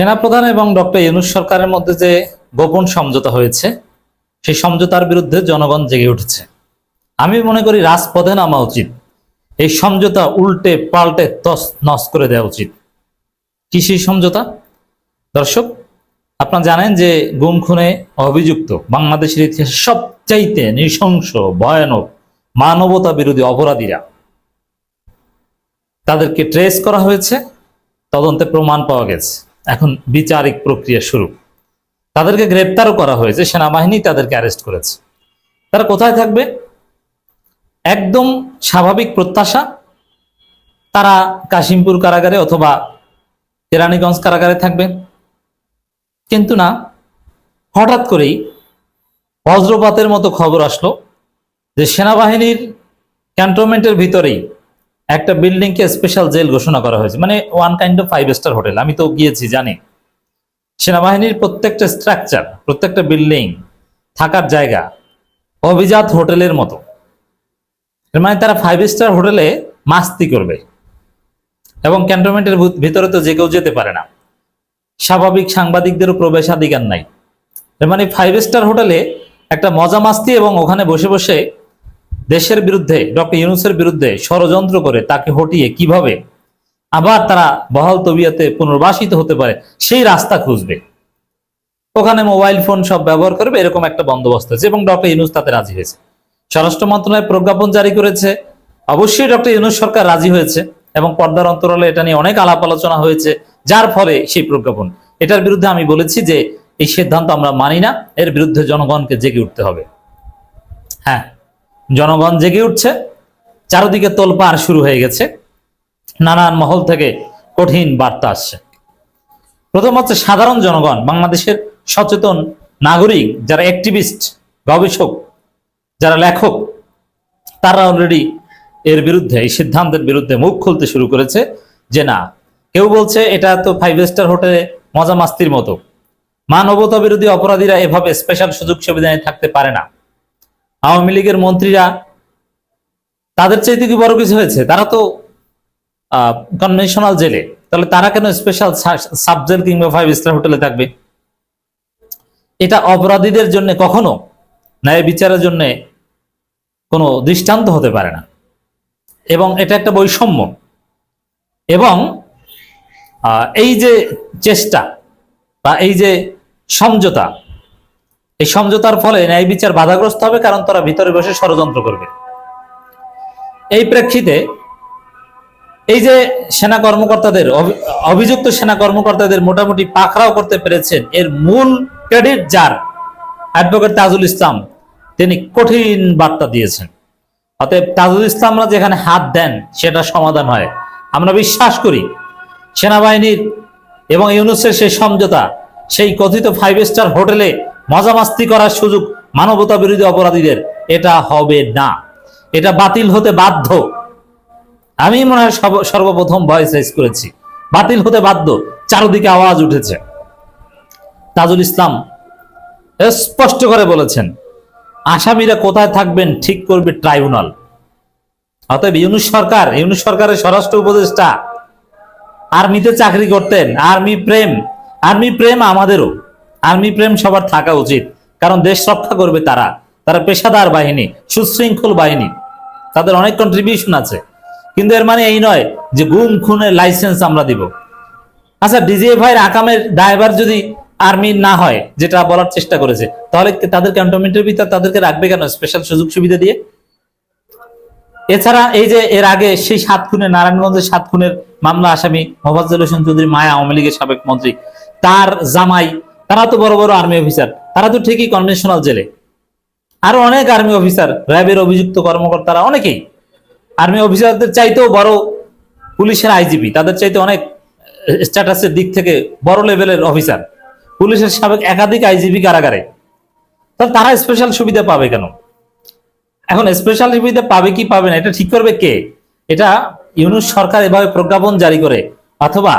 সেনাপ্রধান এবং ডক্টর ইউনুস সরকারের মধ্যে যে গোপন সমঝোতা হয়েছে, সেই সমঝোতার বিরুদ্ধে জনগণ জেগে উঠেছে। আমি মনে করি রাজপথে নামা উচিত। এই সমঝোতা উল্টে পাল্টে তস নস করে দেওয়া উচিত। কি সেই সমঝোতা? দর্শক, আপনারা জানেন যে গুম খুনে অভিযুক্ত বাংলাদেশের ইতিহাসে সবচাইতে নৃশংস, ভয়ানক, মানবতা বিরোধী অপরাধীরা। তাদেরকে ট্রেস করা হয়েছে, তদন্তে প্রমাণ পাওয়া গেছে। এখন বিচারিক প্রক্রিয়া শুরু। তাদেরকে গ্রেপ্তারও করা হয়েছে, সেনাবাহিনী তাদেরকে অ্যারেস্ট করেছে। তারা কোথায় থাকবে? একদম স্বাভাবিক প্রত্যাশা, তারা কাশিমপুর কারাগারে অথবা কেরানীগঞ্জ কারাগারে থাকবে। কিন্তু না, হঠাৎ করেই বজ্রপাতের মতো খবর আসলো যে সেনাবাহিনীর ক্যান্টনমেন্টের ভিতরেই একটা বিল্ডিংকে স্পেশাল জেল ঘোষণা করা হয়েছে। মানে one kind of five star hotel আমি তো গিয়েছি, জানি। সেনাবাহিনীর প্রত্যেকটা স্ট্রাকচার প্রত্যেকটা বিল্ডিং থাকার জায়গা অভিজাত হোটেলের মতো। মানে তারা ফাইভ স্টার হোটেলে মাস্তি করবে। এবং ক্যান্টনমেন্টের ভিতরে তো যে কেউ যেতে পারে না। স্বাভাবিক সাংবাদিকদেরও প্রবেশাধিকার নাই। মানে ফাইভ স্টার হোটেলে একটা মজা মাস্তি এবং ওখানে বসে বসে দেশের বিরুদ্ধে, ডক্টর ইউনুসের বিরুদ্ধে ষড়যন্ত্র করে তাকে হটিয়ে কীভাবে আবার তারা বহাল তবিয়াতে পুনর্বাসিত হতে পারে, সেই রাস্তা খুঁজবে। ওখানে মোবাইল ফোন সব ব্যবহার করবে, এরকম একটা বন্দোবস্ত আছে এবং ডক্টর ইউনুস তাতে রাজি হয়েছে। স্বরাষ্ট্র মন্ত্রণালয় প্রজ্ঞাপন জারি করেছে। অবশ্যই ডক্টর ইউনুস সরকার রাজি হয়েছে এবং পর্দার অন্তরালে এটা নিয়ে অনেক আলাপ আলোচনা হয়েছে, যার ফলে সেই প্রজ্ঞাপন। এটার বিরুদ্ধে আমি বলেছি যে এই সিদ্ধান্ত আমরা মানি না, এর বিরুদ্ধে জনগণকে জেগে উঠতে হবে। হ্যাঁ। জনগণ জেগে উঠছে। চারদিকে তোলপাড় শুরু হয়ে গেছে। নানান মহল থেকে কঠিন বার্তা আসছে। প্রথম হচ্ছে সাধারণ জনগণ, বাংলাদেশের সচেতন নাগরিক, যারা অ্যাক্টিভিস্ট গবেষক, যারা লেখক, তারা অলরেডি এর বিরুদ্ধে, এই সিদ্ধান্তের বিরুদ্ধে মুখ খুলতে শুরু করেছে যে না, কেউ বলছে এটা তো ফাইভ স্টার হোটেলে মজা মাস্তির মতো। মানবতা বিরোধী অপরাধীরা এভাবে স্পেশাল সুযোগ সুবিধা নিয়ে থাকতে পারে না। আওয়ামী লীগের মন্ত্রীরা তাদের চাইতে কি বড় কিছু হয়েছে? তারা তো কনভেনশনাল জেলে তাহলে তারা কেন স্পেশাল সাব জেল কিংবা ফাইভ স্টার হোটেলে থাকবে? এটা অপরাধীদের জন্য কখনো ন্যায় বিচারের জন্য কোনো দৃষ্টান্ত হতে পারে না। এবং এটা একটা বৈষম্য। এবং এই যে চেষ্টা বা এই যে সমঝোতা এই সমঝোতার ফলে ন্যায় বিচার বাধাগ্রস্ত হবে, কারণ তারা ভিতরে বসে ষড়যন্ত্র করবে। এই প্রেক্ষিতে এই যে সেনা কর্মকর্তাদের, অভি- অভিযুক্ত সেনা কর্মকর্তাদের মোটামুটি পাকড়াও করতে পেরেছেন, এর মূল ক্রেডিট যার? অ্যাডভোকেট তাজুল ইসলাম, তিনি কঠিন বার্তা দিয়েছেন। অতএব তাজুল ইসলামরা যেখানে হাত দেন, সেটা সমাধান হয়। আমরা বিশ্বাস করি, সেনাবাহিনীর এবং ইউনুসের সেই সমঝোতা, সেই কথিত ফাইভ স্টার হোটেলে মজা মাস্তি করার সুযোগ মানবতা বিরোধী অপরাধীদের এটা হবে না। এটা বাতিল হতে বাধ্য। আমি মনে হয় সর্ব- সর্বপ্রথম ভয়েস রাইজ করেছি। বাতিল হতে বাধ্য। চারদিকে আওয়াজ উঠেছে। তাজুল ইসলাম স্পষ্ট করে বলেছেন, আসামিরা কোথায় থাকবেন ঠিক করবে ট্রাইব্যুনাল। অতএব ইউনুস সরকার, ইউনুস সরকারের স্বরাষ্ট্র উপদেষ্টা, আর্মিতে চাকরি করতেন, আর্মি প্রেম আর্মি প্রেম আমাদেরও। আর্মি প্রেম সবার থাকা উচিত, কারণ দেশ রক্ষা করবে তারা। তারা পেশাদার বাহিনী, সুশৃঙ্খল বাহিনী। তাদের অনেক কন্ট্রিবিউশন আছে। কিন্তু এর মানে এই নয় যে গুম, খুনের লাইসেন্স আমরা দিব। আচ্ছা ডিজিএফআই এর আকামের ড্রাইভার যদি আর্মি না হয়, যেটা বলার চেষ্টা করেছে, তাহলে তাদের ক্যান্টনমেন্টের ভিতর তাদেরকে রাখবে কেন স্পেশাল সুযোগ সুবিধা দিয়ে? এছাড়া এই যে এর আগে সেই সাত খুনের, নারায়ণগঞ্জের সাত খুনের মামলা আসামি মোফাজ্জল হোসেন চৌধুরী মায়া আওয়ামী লীগের সাবেক মন্ত্রী, তার জামাই তারা তো বড় বড় আর্মি অফিসার তারা তো ঠিকই কনভেনশনাল জেলে। আরও অনেক আর্মি অফিসার র্যাবের অভিযুক্ত কর্মকর্তারা অনেকেই। আর্মি অফিসারদের চাইতেও বড় পুলিশের আইজিপি, তাদের চাইতে অনেক স্ট্যাটাসের দিক থেকে বড় লেভেলের অফিসার পুলিশের সাবেক একাধিক আইজিপি কারাগারে। তাহলে তারা স্পেশাল সুবিধা পাবে কেন? এখন স্পেশাল সুবিধা পাবে কি পাবে না, এটা ঠিক করবে কে? এটা ইউনুস সরকার এভাবে প্রজ্ঞাপন জারি করে, অথবা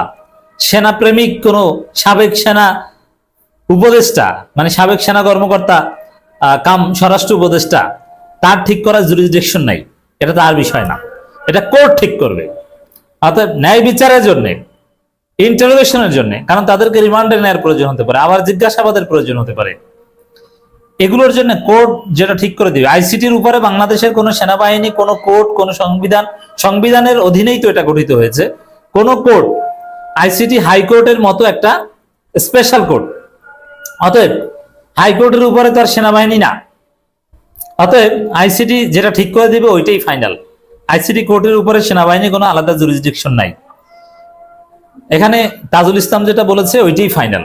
সেনা প্রেমিক কোনো সাবেক সেনা উপদেষ্টা মানে সাবেক সেনা কর্মকর্তা কাম স্বরাষ্ট্র উপদেষ্টা, তার ঠিক করার জুরিসডিকশন নাই। এটা তার বিষয় না। এটা কোর্ট ঠিক করবে। অর্থাৎ ন্যায় বিচারের জন্য ইন্টারোগেশনের জন্য, কারণ তাদেরকে রিমান্ডে নেওয়ার প্রয়োজন হতে পারে, আবার জিজ্ঞাসাবাদের প্রয়োজন হতে পারে। এগুলোর জন্য কোর্ট যেটা ঠিক করে দিবে আইসিটির উপরে বাংলাদেশের কোনো সেনাবাহিনী, কোনো কোর্ট কোনো সংবিধান, সংবিধানের অধীনেই তো এটা গঠিত হয়েছে। কোন কোর্ট আইসিটি হাইকোর্টের মতো একটা স্পেশাল কোর্ট অতএব হাইকোর্টের উপরে তার সেনাবাহিনী না। অতএব আইসিটি যেটা ঠিক করে দিবে ওইটাই ফাইনাল। আইসিটি কোর্টের উপরে সেনাবাহিনী কোনো আলাদা জুরিসডিকশন নাই। এখানে তাজুল ইসলাম যেটা বলেছে ওইটাই ফাইনাল।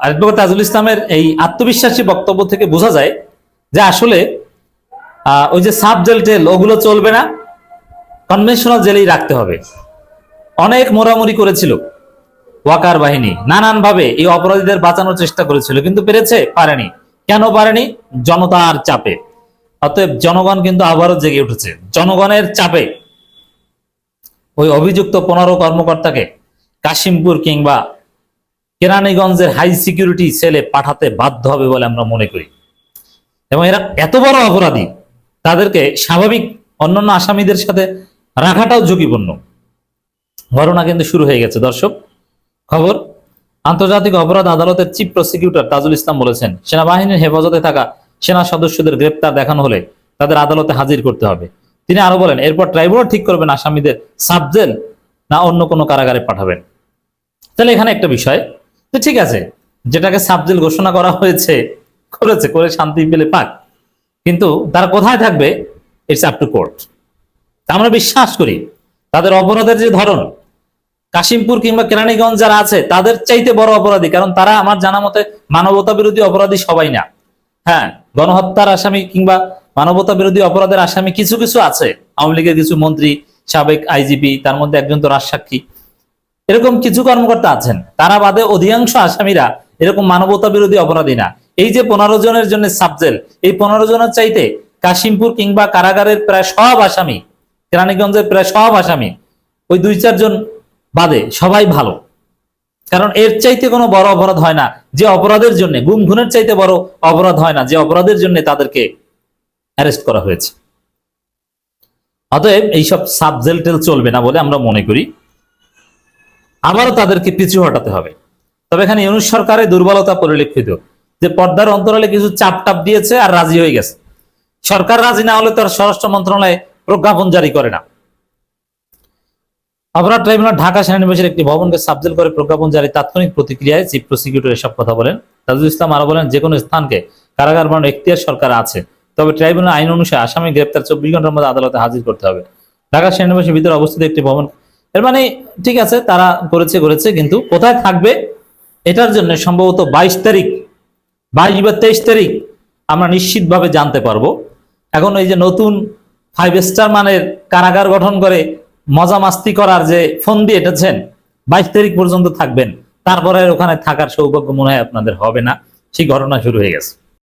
অ্যাডভোকেট তাজুল ইসলামের এই আত্মবিশ্বাসী বক্তব্য থেকে বোঝা যায় যে আসলে ওই যে সাব জেল টেল, ওগুলো চলবে না। কনভেনশনাল জেলেই রাখতে হবে। অনেক মোরামুরি করেছিল। ওয়াকার বাহিনী নানান ভাবে এই অপরাধীদের বাঁচানোর চেষ্টা করেছিল, কিন্তু পেরেছে, পারেনি। কেন পারেনি? জনতার চাপে। অতএব জনগণ কিন্তু আবারও জেগে উঠেছে। জনগণের চাপে ওই অভিযুক্ত পনেরো কর্মকর্তাকে কাশিমপুর কিংবা কেরানীগঞ্জের হাই সিকিউরিটি সেলে পাঠাতে বাধ্য হবে বলে আমরা মনে করি। এবং এরা এত বড় অপরাধী, তাদেরকে স্বাভাবিক অন্যান্য আসামিদের সাথে রাখাটাও ঝুঁকিপূর্ণ। ঘটনা কিন্তু শুরু হয়ে গেছে, দর্শক। খবর, আন্তর্জাতিক অপরাধ আদালতের চিফ প্রসিকিউটর তাজুল ইসলাম বলেছেন, সেনাবাহিনীর হেফাজতে থাকা সেনা সদস্যদের গ্রেপ্তার দেখানো হলে তাদের আদালতে হাজির করতে হবে। তিনি আরও বলেন, এরপর ট্রাইব্যুনাল ঠিক করবেন, আসামিদের সাবজেল না অন্য কোনো কারাগারে পাঠাবেন। তাহলে এখানে একটা বিষয়, তো ঠিক আছে, যেটাকে সাবজেল ঘোষণা করা হয়েছে, করেছে, করে শান্তি পেলে পাক। কিন্তু তারা কোথায় থাকবে ইটস আপ টু কোর্ট আমরা বিশ্বাস করি, তাদের অপরাধের যে ধরন কাশিমপুর কিংবা কেরানীগঞ্জ যারা আছে, তাদের চাইতে বড় অপরাধী, কারণ তারা আমার জানা মতে মানবতা বিরোধী অপরাধী সবাই না। হ্যাঁ গণহত্যার আসামি কিংবা মানবতা বিরোধী অপরাধের আসামি কিছু কিছু আছে। আওয়ামী লীগের কিছু মন্ত্রী, সাবেক আইজিপি, তার মধ্যে একজন তো রাজসাক্ষী। এরকম কিছু কর্মকর্তা আছেন, তারা বাদে অধিকাংশ আসামিরা এরকম মানবতা বিরোধী অপরাধী না। এই যে পনেরো জনের জন্য সাবজেল, এই পনেরো জনের চাইতে কাশিমপুর কিংবা কারাগারের প্রায় সব আসামি, কেরানীগঞ্জের প্রায় সব আসামি, ওই দুই চারজন বাদে সবাই ভালো। কারণ এর চাইতে কোনো বড় অপরাধ হয় না। যে অপরাধের জন্য গুম খুনের চাইতে বড় অপরাধ হয় না। যে অপরাধের জন্য তাদেরকে অ্যারেস্ট করা হয়েছে। অতএব এইসব সাব জেল টেল চলবে না বলে আমরা মনে করি। আবারও তাদেরকে পিছু হটাতে হবে। তবে এখানে ইউনুস সরকারের দুর্বলতা পরিলক্ষিত। যে পর্দার অন্তরালে কিছু চাপ টাপ দিয়েছে আর রাজি হয়ে গেছে। সরকার রাজি না হলে তার স্বরাষ্ট্র মন্ত্রণালয় প্রজ্ঞাপন জারি করে না। অপরাধ ট্রাইব্যুনাল ঢাকা সেনানিবাসের একটি ভবনকে সাবজেল করে প্রজ্ঞাপন জারি, তাৎক্ষণিক প্রতিক্রিয়ায় চিফ প্রসিকিউটর এসব কথা বলেন। তাজুল ইসলাম আরও বলেন, যে কোনো স্থানকে কারাগার বানানোর এখতিয়ার সরকার আছে, তবে ট্রাইব্যুনাল আইন অনুসারে আসামি গ্রেপ্তার চব্বিশ ঘণ্টার মধ্যে আদালতে হাজির করতে হবে। ঢাকা সেনানিবাসের ভিতরে অবস্থিত একটি ভবন, এর মানে ঠিক আছে, তারা করেছে করেছে, কিন্তু কোথায় থাকবে, এটার জন্য সম্ভবত বাইশ তারিখ, বাইশ বা তেইশ তারিখ আমরা নিশ্চিতভাবে জানতে পারব। এখন এই যে নতুন ফাইভ স্টার মানের কারাগার গঠন করে মজা মাস্তি করার যে ফোন দিয়ে এটেছেন বাইশ তারিখ পর্যন্ত থাকবেন। তারপরে ওখানে থাকার সৌভাগ্য মনে হয় আপনাদের হবে না। সেই ঘটনা শুরু হয়ে গেছে।